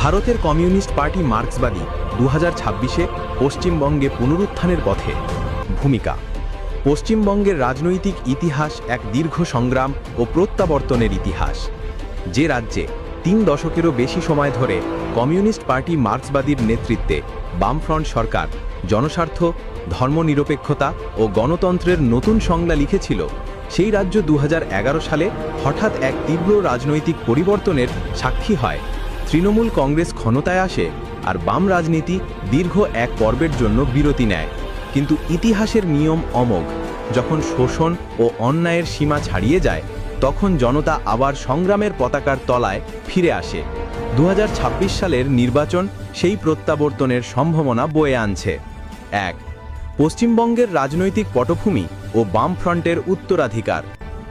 ভারতের communist party মার্ক্সবাদী দু হাজার ছাব্বিশে পশ্চিমবঙ্গে পুনরুত্থানের পথে। ভূমিকা। পশ্চিমবঙ্গের রাজনৈতিক ইতিহাস এক দীর্ঘ সংগ্রাম ও প্রত্যাবর্তনের ইতিহাস। যে রাজ্যে তিন দশকেরও বেশি সময় ধরে কমিউনিস্ট পার্টি মার্ক্সবাদীর নেতৃত্বে বামফ্রন্ট সরকার জনস্বার্থ, ধর্মনিরপেক্ষতা ও গণতন্ত্রের নতুন সংজ্ঞা লিখেছিল, সেই রাজ্য দু হাজার এগারো সালে হঠাৎ এক তীব্র রাজনৈতিক পরিবর্তনের সাক্ষী হয়। তৃণমূল কংগ্রেস ক্ষমতায় আসে আর বাম রাজনীতি দীর্ঘ এক পর্বের জন্য বিরতি নেয়। কিন্তু ইতিহাসের নিয়ম অমোঘ। যখন শোষণ ও অন্যায়ের সীমা ছাড়িয়ে যায়, তখন জনতা আবার সংগ্রামের পতাকার তলায় ফিরে আসে। দু হাজার ছাব্বিশ সালের নির্বাচন সেই প্রত্যাবর্তনের সম্ভাবনা বয়ে আনছে। এক, পশ্চিমবঙ্গের রাজনৈতিক পটভূমি ও বামফ্রন্টের উত্তরাধিকার।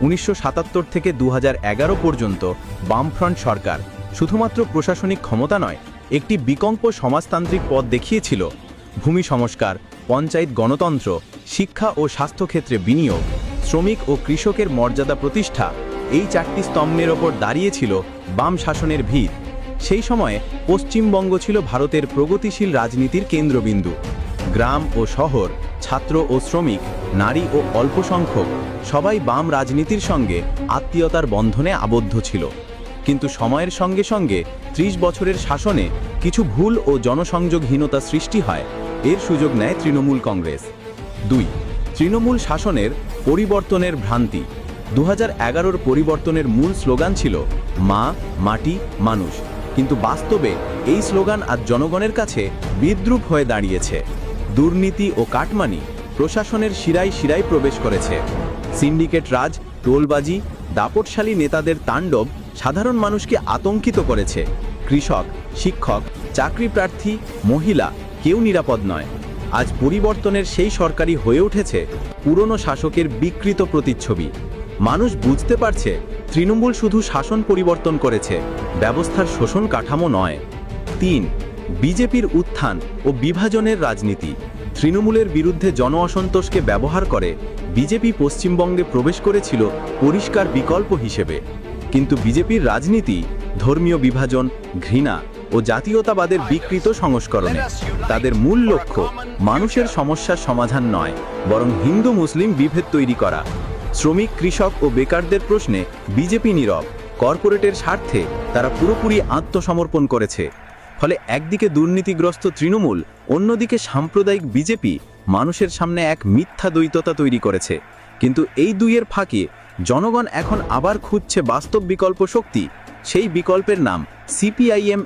উনিশশো সাতাত্তর থেকে দু হাজার এগারো পর্যন্ত বামফ্রন্ট সরকার। শুধুমাত্র প্রশাসনিক ক্ষমতা নয়, একটি বিকল্প সমাজতান্ত্রিক পথ দেখিয়েছিল। ভূমি সংস্কার, পঞ্চায়েত গণতন্ত্র, শিক্ষা ও স্বাস্থ্যক্ষেত্রে বিনিয়োগ, শ্রমিক ও কৃষকের মর্যাদা প্রতিষ্ঠা, এই চারটি স্তম্ভের ওপর দাঁড়িয়েছিল বাম শাসনের ভিত। সেই সময়ে পশ্চিমবঙ্গ ছিল ভারতের প্রগতিশীল রাজনীতির কেন্দ্রবিন্দু। গ্রাম ও শহর, ছাত্র ও শ্রমিক, নারী ও অল্প সংখ্যক সবাই বাম রাজনীতির সঙ্গে আত্মীয়তার বন্ধনে আবদ্ধ ছিল। কিন্তু সময়ের সঙ্গে সঙ্গে ত্রিশ বছরের শাসনে কিছু ভুল ও জনসংযোগহীনতা সৃষ্টি হয়। এর সুযোগ নেয় তৃণমূল কংগ্রেস। দুই, তৃণমূল শাসনের পরিবর্তনের ভ্রান্তি। দু হাজার পরিবর্তনের মূল স্লোগান ছিল, মা, মাটি, মানুষ। কিন্তু বাস্তবে এই স্লোগান আজ জনগণের কাছে বিদ্রুপ হয়ে দাঁড়িয়েছে। দুর্নীতি ও কাটমানি প্রশাসনের শিরায় শিরায় প্রবেশ করেছে। সিন্ডিকেট রাজ, টোলবাজি, দাপটশালী নেতাদের তাণ্ডব সাধারণ মানুষকে আতঙ্কিত করেছে। কৃষক, শিক্ষক, চাকরি প্রার্থী, মহিলা কেউ নিরাপদ নয়। আজ পরিবর্তনের সেই সরকারি হয়ে উঠেছে পুরনো শাসকের বিকৃত প্রতিচ্ছবি। মানুষ বুঝতে পারছে, তৃণমূল শুধু শাসন পরিবর্তন করেছে, ব্যবস্থার শোষণ কাঠামো নয়। তিন, বিজেপির উত্থান ও বিভাজনের রাজনীতি। তৃণমূলের বিরুদ্ধে জন অসন্তোষকে ব্যবহার করে বিজেপি পশ্চিমবঙ্গে প্রবেশ করেছিল পরিষ্কার বিকল্প হিসেবে। কিন্তু বিজেপির রাজনীতি, ধর্মীয় বিভাজন, ঘৃণা ও জাতীয়তাবাদের বিকৃত সংস্করণে। তাদের মূল লক্ষ্য মানুষের সমস্যার সমাধান নয়, বরং হিন্দু মুসলিম বিভেদ তৈরি করা। শ্রমিক, কৃষক ও বেকারদের প্রশ্নে বিজেপি নীরব, কর্পোরেটের স্বার্থে তারা পুরোপুরি আত্মসমর্পণ করেছে। ফলে একদিকে দুর্নীতিগ্রস্ত তৃণমূল, অন্যদিকে সাম্প্রদায়িক বিজেপি মানুষের সামনে এক মিথ্যা দ্বৈততা তৈরি করেছে। কিন্তু এই দুইয়ের ফাঁকে জনগণ এখন আবার খুঁজছে বাস্তব বিকল্প শক্তি সেই বিকল্পের নাম সিপিআইএম